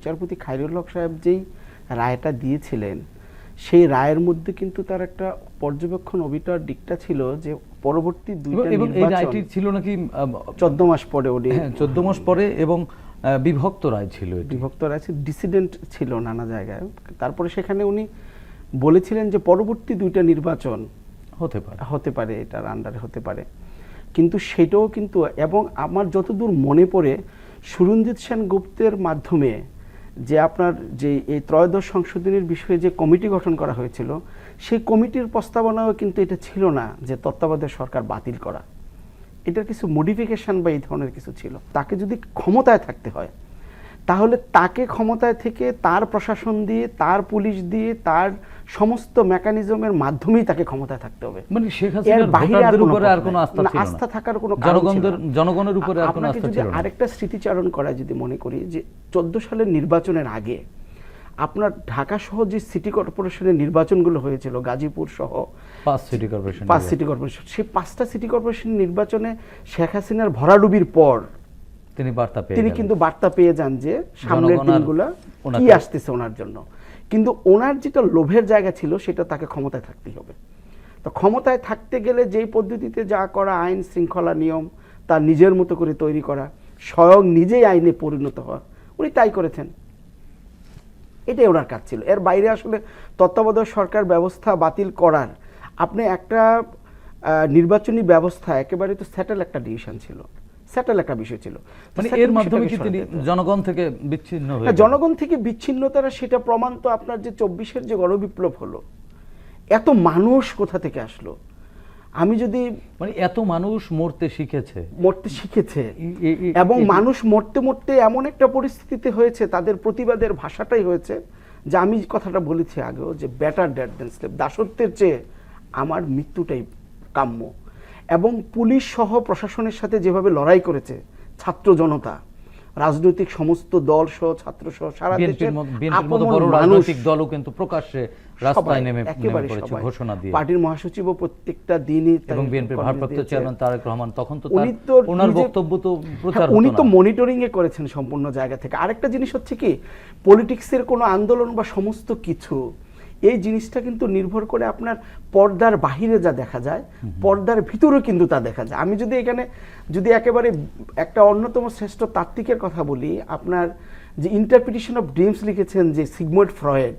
বিচারপতি খাইরুল হক সাহেব যেই রায়টা দিয়েছিলেন সেই রায়ের মধ্যে কিন্তু তার একটা পর্যবেক্ষণ অবিটার দিকটা ছিল যে পরবর্তী দুইটা এবং এই নির্বাচন রায়টি ছিল নাকি চোদ্দ মাস পরে উনি হ্যাঁ চোদ্দ মাস পরে এবং বিভক্ত রায় ছিল বিভক্ত আছে ডিসিডেন্ট ছিল নানা জায়গায়। তারপরে সেখানে উনি বলেছিলেন যে পরবর্তী দুইটা নির্বাচন হতে পারে। হতে পারে এটার আন্ডারে হতে পারে। কিন্তু সেটাও কিন্তু এবং আমার যতদূর মনে পড়ে সুরঞ্জিত সেন গুপ্তের মাধ্যমে যে আপনার যে এই ত্রয়োদশ সংশোধনীর বিষয়ে যে কমিটি গঠন করা হয়েছিল, সেই কমিটির প্রস্তাবনাও কিন্তু এটা ছিল না যে তত্ত্বাবধায়ক সরকার বাতিল করা। এটার কিছু মডিফিকেশন বা এই ধরনের কিছু ছিল। তাকে যদি ক্ষমতায় থাকতে হয় তাহলে তাকে ক্ষমতায় থেকে তার প্রশাসন দিয়ে তার পুলিশ দিয়ে তার সমস্ত মেকানিজমের মাধ্যমেই তাকে ক্ষমতায় থাকতে হবে মানে শেখ হাসিনার উপরে আর কোনো। আস্থা না, আস্থা থাকার কোনো ছিল না। জনগণের উপরে আর কোনো আস্থা ছিল না আরেকটা স্মৃতিচারণ করা যদি মনে করি যে চোদ্দ সালের নির্বাচনের আগে আপনার ঢাকা সহ যে সিটি কর্পোরেশনের নির্বাচনগুলো হয়েছিল গাজীপুর সহ পাঁচ সিটি কর্পোরেশন পাঁচ সিটি কর্পোরেশন সেই পাঁচটা সিটি কর্পোরেশন নির্বাচনে শেখ হাসিনার ভরাডুবির পর তিনি বার্তা পেয়ে তিনি কিন্তু বার্তা পেয়ে যান যে সামনের দিনগুলা কি আসতেছে ওনার জন্য। কিন্তু ওনার যেটা লোভের জায়গা ছিল সেটা তাকে ক্ষমতায় থাকতেই হবে। তো ক্ষমতায় থাকতে গেলে যেই পদ্ধতিতে যা করা আইন শৃঙ্খলা নিয়ম তার নিজের মতো করে তৈরি করা স্বয়ং নিজেই আইনে পরিণত হওয়া উনি তাই করেছেন। এটাই ওনার কাজ ছিল। এর বাইরে আসলে তত্ত্বাবধায়ক সরকার ব্যবস্থা বাতিল করার আপনি একটা আহ, নির্বাচনী ব্যবস্থা একেবারে তো স্যাটেল একটা ডিসিশন ছিল। স্যাটেল একটা বিষয় ছিল। মানে এর মাধ্যমে কি তিনি জনগণ থেকে বিচ্ছিন্ন হয়ে জনগণ থেকে বিচ্ছিন্নতারা সেটা প্রমাণ তো আপনার যে চব্বিশের যে গণবিপ্লব হলো। এত মানুষ কোথা থেকে আসলো? আমি যদি মানে এত মানুষ মরতে শিখেছে। মরতে শিখেছে। এবং মানুষ মরতে মরতে এমন একটা পরিস্থিতিতে হয়েছে তাদের প্রতিবাদের ভাষাটাই হয়েছে যে আমি কথাটা বলেছি আগেও যে বেটার ড্যাট দেন স্লেপ দাসত্বের চেয়ে আমার মৃত্যুটাই কাম্য। এবং পুলিশ সহ প্রশাসনের সাথে যেভাবে লড়াই করেছে ছাত্র জনতা রাজনৈতিক সমস্ত দল সহ ছাত্র সহ সারা দেশের রাজনৈতিক দলও কিন্তু প্রকাশ্যে রাস্তায় নেমে পড়েছে ঘোষণা দিয়ে। পার্টির মহাসচিবও প্রত্যেকটা দিনই এবং বিএনপির ভারপ্রাপ্ত চেয়ারম্যান তারেক রহমান তখন তো উনি তো ওনার বক্তব্য তো প্রচার হ্যাঁ, উনি তো মনিটরিং এ করেছেন সম্পূর্ণ জায়গা থেকে। আরেকটা জিনিস হচ্ছে কি পলিটিক্সের কোনো আন্দোলন বা সমস্ত কিছু এই জিনিসটা কিন্তু নির্ভর করে আপনার পর্দার বাহিরে যা দেখা যায়, পর্দার ভিতরেও কিন্তু তা দেখা যায়। আমি যদি এখানে, যদি একেবারে একটা অন্যতম শ্রেষ্ঠ তাত্ত্বিকের কথা বলি, আপনার যে ইন্টারপ্রিটেশন অফ ড্রিমস লিখেছেন যে সিগমন্ড ফ্রয়েড,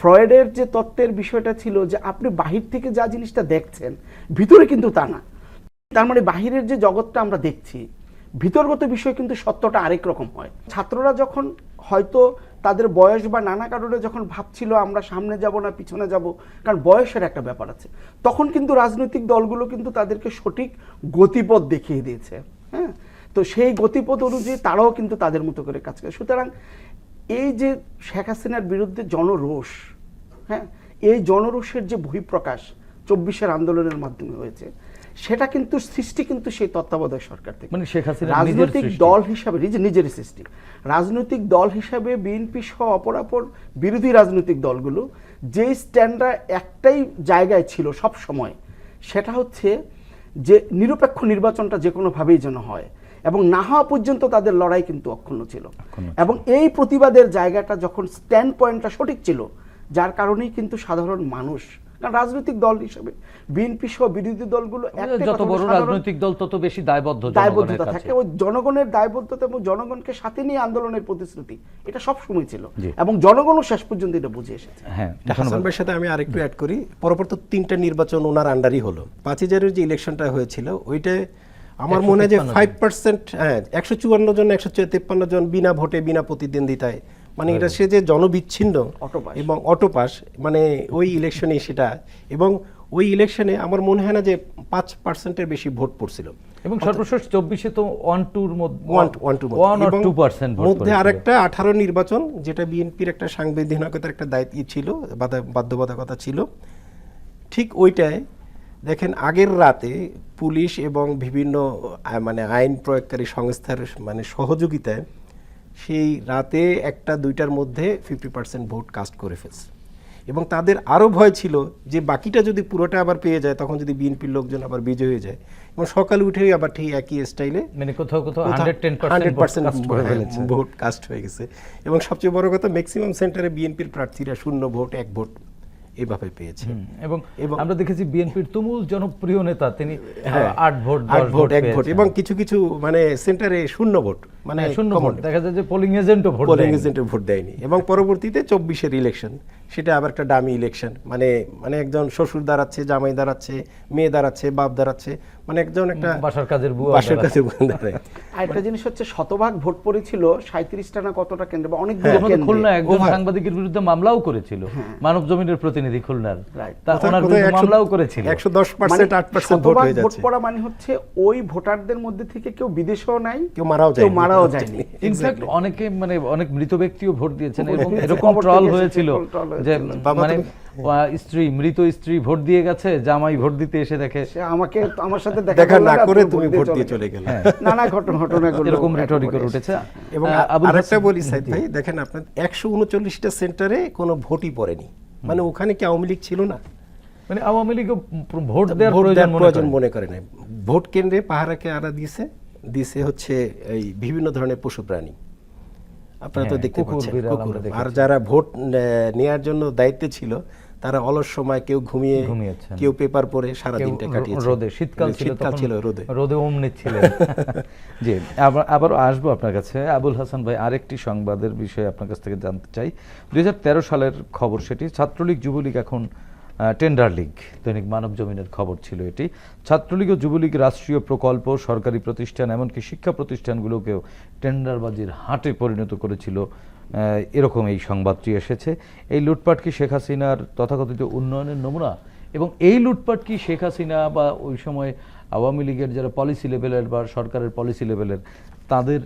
ফ্রয়েডের যে তত্ত্বের বিষয়টা ছিল যে আপনি বাহির থেকে যা জিনিসটা দেখছেন, ভিতরে কিন্তু তা না। তার মানে বাহিরের যে জগৎটা আমরা দেখছি ভিতরগত বিষয় কিন্তু সত্যটা আরেক রকম হয়। ছাত্ররা যখন হয়তো তাদের বয়স বা নানা কারণে যখন ভাবছিল আমরা সামনে যাব না, পিছনে যাব, কারণ বয়সের একটা ব্যাপার আছে, তখন কিন্তু রাজনৈতিক দলগুলো কিন্তু তাদেরকে সঠিক গতিপথ দেখিয়ে দিয়েছে হ্যাঁ? তো সেই গতিপথ অনুযায়ী তারাও কিন্তু তাদের মতো করে কাজ করে। সুতরাং এই যে শেখ হাসিনার বিরুদ্ধে জনরোষ হ্যাঁ? এই জনরোষের যে বহিঃপ্রকাশ চব্বিশের আন্দোলনের মাধ্যমে হয়েছে সেটা কিন্তু সৃষ্টি কিন্তু সেই তত্ত্বাবধায়ক সরকার থেকে। মানে শেখ নিজের রাজনৈতিক দল হিসাবে নিজে নিজের সৃষ্টি রাজনৈতিক দল হিসাবে বিএনপি সহ অপরাপর বিরোধী রাজনৈতিক দলগুলো যে স্ট্যান্ডরা একটাই জায়গায় ছিল সব সময় সেটা হচ্ছে যে নিরপেক্ষ নির্বাচনটা যে কোনোভাবেই যেন হয় এবং না হওয়া পর্যন্ত তাদের লড়াই কিন্তু অক্ষুণ্ণ ছিল। এবং এই প্রতিবাদের জায়গাটা যখন স্ট্যান্ড পয়েন্টটা সঠিক ছিল যার কারণেই কিন্তু সাধারণ মানুষ কারণ রাজনৈতিক দল হিসেবে। বিএনপি সহ বিরোধী দলগুলো যত বড় রাজনৈতিক দল তত বেশি দায়বদ্ধ দায়বদ্ধতা থাকে। ওই জনগণের দায়বদ্ধতা এবং জনগণকে সাথে নিয়ে আন্দোলনের প্রতিশ্রুতি এটা সব সময় ছিল। এবং জনগণও শেষ পর্যন্ত এটা বুঝে এসেছে। হ্যাঁ হাসান ভাইয়ের সাথে আমি আরেকটু অ্যাড করি। পরপর তো তিনটা নির্বাচন ওনার আন্ডারই হলো। পাঁচ হাজারের যে ইলেকশনটা হয়েছিল ওইটাে আমার মনে হয় যে 153 ফাইভ পার্সেন্ট হ্যাঁ একশো চুয়ান্ন জন একশো তেপ্পান্ন জন বিনা ভোটে বিনা প্রতিদ্বন্দ্বিতায় মানে এটা সে যে জনবিচ্ছিন্ন অটোপাস। এবং অটোপাস মানে ওই ইলেকশনে সেটা। এবং ওই ইলেকশনে আমার মনে হয় না যে পাঁচ পার্সেন্টের বেশি ভোট পড়ছিল। এবং সর্বশেষ চব্বিশে তো ওয়ান টুর মধ্যে ওয়ান ওয়ান টু ওয়ান আর টু পার্সেন্ট মধ্যে আরেকটা আঠারো নির্বাচন যেটা বিএনপির একটা সাংবিধানিকতার একটা দায়িত্ব ছিল বাধা- বাধ্যবাধকতা ছিল। ঠিক ওইটায় দেখেন আগের রাতে পুলিশ এবং বিভিন্ন মানে আইন প্রয়োগকারী সংস্থার মানে সহযোগিতায় সেই রাতে একটা দুইটার মধ্যে ফিফটি পার্সেন্ট ভোট কাস্ট করে ফেলছে। এবং তাদের আরও ভয় ছিল যে বাকিটা যদি পুরোটা আবার পেয়ে যায় তখন যদি বিএনপির লোকজন আবার বিজয় হয়ে যায়। এবং সকালে উঠেই আবার ঠিক একই স্টাইলে মানে কোথাও কোথাও হান্ড্রেড পার্সেন্ট ভোট কাস্ট হয়ে গেছে। এবং সবচেয়ে বড় কথা ম্যাক্সিমাম সেন্টারে বিএনপির প্রার্থীরা শূন্য ভোট এক ভোট এভাবে পেয়েছে। এবং এবং- আমরা দেখেছি বিএনপির তুমুল জনপ্রিয় নেতা তিনি হ্যাঁ, আট ভোট আট ভোট এক ভোট এবং কিছু কিছু মানে সেন্টারে শূন্য ভোট। মানে হ্যাঁ, শূন্য common ভোট। দেখা যায় যে পোলিং এজেন্টও ভোট পোলিং দেয়নি। এজেন্টে ভোট দেয়নি। এবং পরবর্তীতে চব্বিশের ইলেকশন সেটা আবার একটা ডামি ইলেকশন মানে মানে একজন শ্বশুর দাঁড়াচ্ছে জামাই দাঁড়াচ্ছে মেয়ে দাঁড়াচ্ছে বাপ দাঁড়াচ্ছে মানে একজন একটা বাসার কাজের বাসার। কাছে দাঁড়ায়। আর একটা জিনিস হচ্ছে শতভাগ ভোট পড়েছিল সাঁত্রিশটা না কতটা কেন্দ্র বা হ্যাঁ, অনেকগুলো আমাদের কেন্দ্রে। খুলনা একজন সাংবাদিকের বিরুদ্ধে মামলাও করেছিল। মানব জমিনের প্রতিনিধি খুলনার। Right. তা কোথায় ওনার বিরুদ্ধে মামলাও করেছিল। একশো দশ মানে পার্সেন্ট আট পার্সেন্ট ভোট হয়ে ভোট পড়া মানে হচ্ছে ওই ভোটারদের মধ্যে থেকে কেউ বিদেশেও নাই কেউ মারাও কেউ মারাও যায়নি। ইনফ্যাক্ট অনেকে মানে অনেক মৃত ব্যক্তিও ভোট দিয়েছেন এবং এরকম ট্রল হয়েছিল যে মানে স্ত্রী মৃত স্ত্রী ভোট দিয়ে গেছে জামাই ভোট দিতে এসে দেখে সে আমাকে আমার সাথে দেখা না করে তুমি ভোট দিয়ে চলে গেলে। হ্যাঁ। নানা ঘটনা ঘটনাগুলো এরকম এসেছে। উঠেছে। এবং আরেকটা হাসান- বলি সাইদ ভাই দেখেন আপনার একশো উনচল্লিশটা সেন্টারে কোনো ভোটই পড়েনি। মানে ওখানে কি আওয়ামী লীগ ছিল না? মানে আওয়ামী লীগ ভোট দেওয়ার প্রয়োজন মনে করেন। মনে করে নাই। ভোট কেন্দ্রে পাহারাকে আড়া দিয়েছে দিছে হচ্ছে এই বিভিন্ন ধরনের পশু প্রাণী। আপনারা তো হ্যাঁ, দেখতে পাচ্ছেন কুকুর। আর যারা ভোট নেয়ার জন্য দায়িত্বে ছিল তারা অলস সময় কেউ ঘুমিয়ে কেউ পেপার পড়ে সারা দিনটা কাটিয়েছে রোদে শীতকাল ছিল শীতকাল তখন ছিল রোদে। রোদে অমনি ছিলেন। জি আবার আবারও আসব আপনার কাছে। আবুল হাসান ভাই আরেকটি সংবাদের বিষয়ে আপনার কাছ থেকে জানতে চাই। দুই হাজার তেরো সালের খবর সেটি ছাত্রলীগ যুবলীগ এখন টেন্ডার লিগ দৈনিক মানব জমিনের খবর ছিল এটি। ছাত্রলীগ ও যুবলীগ রাষ্ট্রীয় প্রকল্প, সরকারি প্রতিষ্ঠান, এমনকি শিক্ষা প্রতিষ্ঠানগুলোকেও টেন্ডারবাজির হাটে পরিণত করেছিল। এরকম এই সংবাদটি এসেছে। এই লুটপাট কি শেখ হাসিনার তথাকথিত উন্নয়নের নমুনা? এবং এই লুটপাট কি শেখ হাসিনা বা ওই সময় আওয়ামী লীগের যারা পলিসি লেভেলের বা সরকারের পলিসি লেভেলের তাদের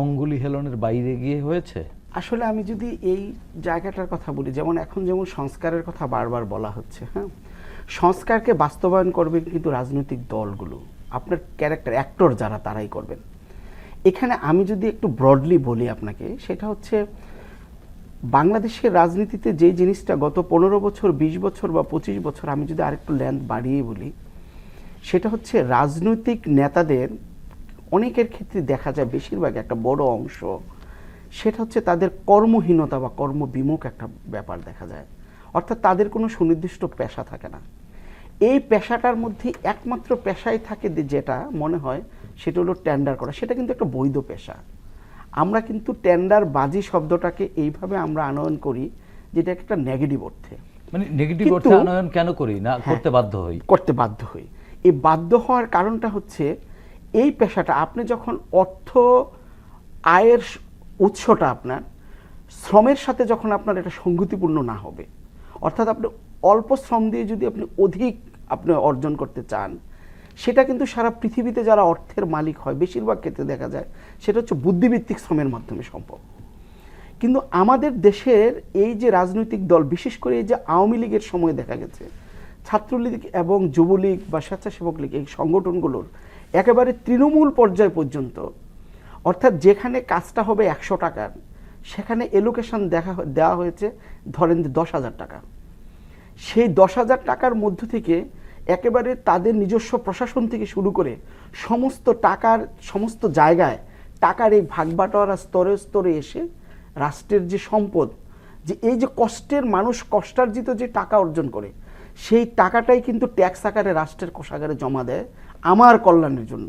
অঙ্গুলি হেলনের বাইরে গিয়ে হয়েছে? আসলে আমি যদি এই জায়গাটার কথা বলি, যেমন এখন যেমন সংস্কারের কথা বারবার বলা হচ্ছে হ্যাঁ? সংস্কারকে বাস্তবায়ন করবেন কিন্তু রাজনৈতিক দলগুলো, আপনার ক্যারেক্টার অ্যাক্টর যারা, তারাই করবেন। এখানে আমি যদি একটু ব্রডলি বলি আপনাকে, সেটা হচ্ছে বাংলাদেশের রাজনীতিতে যে জিনিসটা গত পনেরো বছর, বিশ বছর বা পঁচিশ বছর আমি যদি আরেকটু ল্যান্ড বাড়িয়ে বলি, সেটা হচ্ছে রাজনৈতিক নেতাদের অনেকের ক্ষেত্রে দেখা যায় বেশিরভাগ একটা বড় অংশ সেটা হচ্ছে তাদের কর্মহীনতা বা কর্মবিমুখ একটা ব্যাপার দেখা যায়। অর্থাৎ তাদের কোনো সুনির্দিষ্ট পেশা থাকে না। এই পেশাটার মধ্যে একমাত্র পেশাই থাকে যেটা মনে হয় সেটা হলো টেন্ডার করা। সেটা কিন্তু একটা বৈধ পেশা। আমরা কিন্তু টেন্ডার বাজি শব্দটাকে এইভাবে আমরা আনয়ন করি যেটা একটা নেগেটিভ অর্থে। মানে নেগেটিভ অর্থে আনয়ন কেন করি? না হ্যাঁ। করতে বাধ্য হই। করতে বাধ্য হই। এই বাধ্য হওয়ার কারণটা হচ্ছে এই পেশাটা আপনি যখন অর্থ আয়ের উৎসটা আপনার, শ্রমের সাথে যখন আপনার এটা সঙ্গতিপূর্ণ না হবে, অর্থাৎ আপনি অল্প শ্রম দিয়ে যদি আপনি অধিক আপনি অর্জন করতে চান, সেটা কিন্তু সারা পৃথিবীতে যারা অর্থের মালিক হয়, বেশিরভাগ ক্ষেত্রে দেখা যায় সেটা হচ্ছে বুদ্ধিভিত্তিক শ্রমের মাধ্যমে সম্ভব। কিন্তু আমাদের দেশের এই যে রাজনৈতিক দল, বিশেষ করে এই যে আওয়ামী লীগের সময় দেখা গেছে, ছাত্রলীগ এবং যুবলীগ বা স্বেচ্ছাসেবক লীগ, এই সংগঠনগুলোর একেবারে তৃণমূল পর্যায় পর্যন্ত অর্থাৎ যেখানে কাজটা হবে একশো টাকার, সেখানে এলোকেশন দেখা দেওয়া হয়েছে ধরেন যে দশ হাজার টাকা। সেই দশ হাজার টাকার মধ্য থেকে একেবারে তাদের নিজস্ব প্রশাসন থেকে শুরু করে সমস্ত টাকার, সমস্ত জায়গায় টাকার এই ভাগবাটোয়ারা স্তরে স্তরে এসে রাষ্ট্রের যে সম্পদ, যে এই যে কষ্টের মানুষ কষ্টার্জিত যে টাকা অর্জন করে, সেই টাকাটাই কিন্তু ট্যাক্স আকারে রাষ্ট্রের কোষাগারে জমা দেয় আমার কল্যাণের জন্য।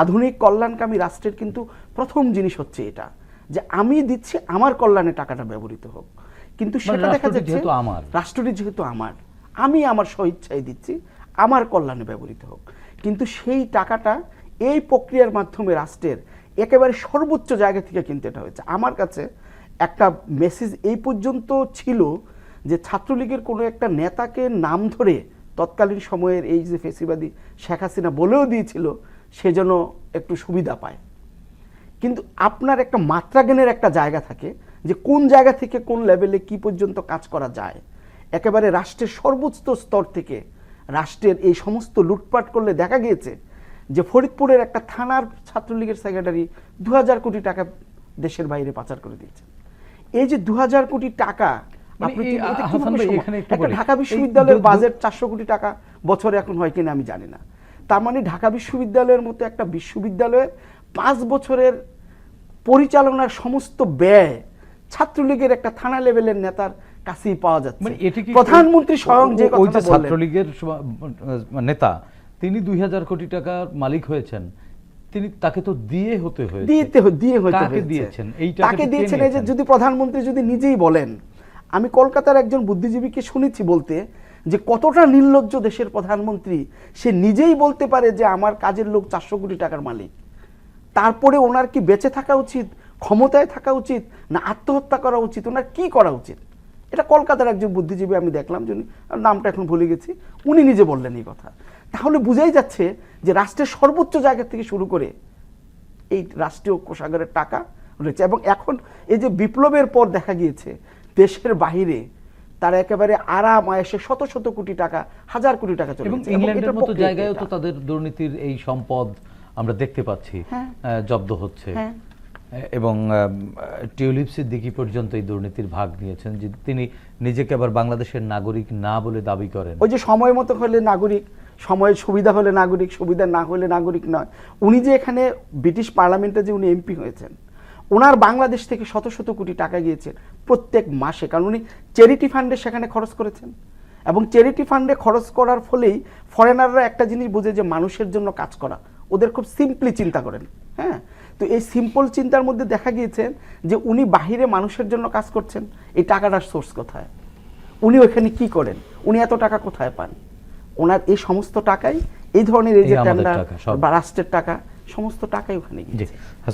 আধুনিক কল্যাণকামী রাষ্ট্রের কিন্তু প্রথম জিনিস হচ্ছে এটা যে আমি দিচ্ছি আমার কল্যাণে টাকাটা ব্যবহৃত হোক। কিন্তু মানে সেটা দেখা যাচ্ছে আমার। রাষ্ট্রটি যেহেতু আমার আমি আমার স্বইচ্ছায় দিচ্ছি আমার কল্যাণে ব্যবহৃত হোক। কিন্তু সেই টাকাটা এই প্রক্রিয়ার মাধ্যমে রাষ্ট্রের একেবারে সর্বোচ্চ জায়গা থেকে কিনতে এটা হয়েছে। আমার কাছে একটা মেসেজ এই পর্যন্ত ছিল যে ছাত্রলীগের কোনো একটা নেতাকে নাম ধরে তৎকালীন সময়ের এই যে ফেসিবাদী শেখ হাসিনা বলেও দিয়েছিল সে যেন একটু সুবিধা পায়। কিন্তু আপনার একটা মাত্রা জ্ঞানের একটা জায়গা থাকে যে কোন জায়গা থেকে কোন লেভেলে কি পর্যন্ত কাজ করা যায়। একেবারে রাষ্ট্রের সর্বোচ্চ স্তর থেকে রাষ্ট্রের এই সমস্ত লুটপাট করলে দেখা গিয়েছে যে ফরিদপুরের একটা থানার ছাত্রলীগের সেক্রেটারি দু হাজার কোটি টাকা দেশের বাইরে পাচার করে দিয়েছে। এই যে দু হাজার কোটি টাকা মানে। ঢাকা বিশ্ববিদ্যালয়ের বাজেট চারশো কোটি টাকা বছরে এখন হয় কিনা আমি জানি না। তার মানে ঢাকা বিশ্ববিদ্যালয়ের মতো একটা বিশ্ববিদ্যালয়ের পাঁচ বছরের পরিচালনার সমস্ত ব্যয় ছাত্রলীগের একটা থানা লেভেলের নেতার কাছেই পাওয়া যাচ্ছে। মানে এটি প্রধানমন্ত্রী স্বয়ং যে ওই যে ছাত্রলীগের নেতা তিনি দুই হাজার কোটি টাকার মালিক হয়েছেন। তিনি তাকে তো দিয়ে হতে হয়েছে। দিতে দিয়ে হয়তো কাকে দিয়েছেন? এই তাকে দিয়েছেন এই যে যদি প্রধানমন্ত্রী যদি নিজেই বলেন আমি কলকাতার একজন বুদ্ধিজীবীকে শুনেছি বলতে যে কতটা নির্লজ্জ দেশের প্রধানমন্ত্রী, সে নিজেই বলতে পারে যে আমার কাজের লোক চারশো কোটি টাকার মালিক। তারপরে ওনার কি বেঁচে থাকা উচিত, ক্ষমতায় থাকা উচিত, না আত্মহত্যা করা উচিত, ওনার কি করা উচিত? এটা কলকাতার একজন বুদ্ধিজীবী আমি দেখলাম যিনি নামটা এখন ভুলে গেছি, উনি নিজে বললেন এই কথা। তাহলে বুঝাই যাচ্ছে যে রাষ্ট্রের সর্বোচ্চ জায়গা থেকে শুরু করে এই রাষ্ট্রীয় কোষাগারের টাকা রয়েছে। এবং এখন এই যে বিপ্লবের পর দেখা গিয়েছে, দেশের বাহিরে তারা একেবারে আরাম আয়েসে শত শত কোটি টাকা হাজার কোটি টাকা চলে গেছে। ইংল্যান্ডের মতো জায়গায়ও তো তাদের দুর্নীতির এই সম্পদ আমরা দেখতে পাচ্ছি হ্যাঁ। জব্দ হচ্ছে হ্যাঁ। এবং টিউলিপ সিদ্দিকি পর্যন্ত এই দুর্নীতির ভাগ নিয়েছেন যে তিনি নিজেকে আবার বাংলাদেশের নাগরিক না বলে দাবি করেন ওই যে সময় মতো হলে নাগরিক সময়ের সুবিধা হলে নাগরিক সুবিধা না হলে নাগরিক নয় উনি যে এখানে ব্রিটিশ পার্লামেন্টে যে উনি এমপি হয়েছেন ওনার বাংলাদেশ থেকে শত শত কোটি টাকা গিয়েছে প্রত্যেক মাসে। কারণ উনি চ্যারিটি ফান্ডে সেখানে খরচ করেছেন। এবং চ্যারিটি ফান্ডে খরচ করার ফলেই ফরেনাররা একটা জিনিস বুঝে যে মানুষের জন্য কাজ করা। ওদের খুব সিম্পলি চিন্তা করেন হ্যাঁ? তো এই সিম্পল চিন্তার মধ্যে দেখা গিয়েছেন যে উনি বাহিরে মানুষের জন্য কাজ করছেন এই টাকাটার সোর্স কোথায়? উনি ওখানে কি করেন? উনি এত টাকা কোথায় পান? ওনার এই সমস্ত টাকাই এই ধরনের এই যে টেন্ডার বা রাষ্ট্রের টাকা সমস্ত টাকাই ওখানে গিয়েছে।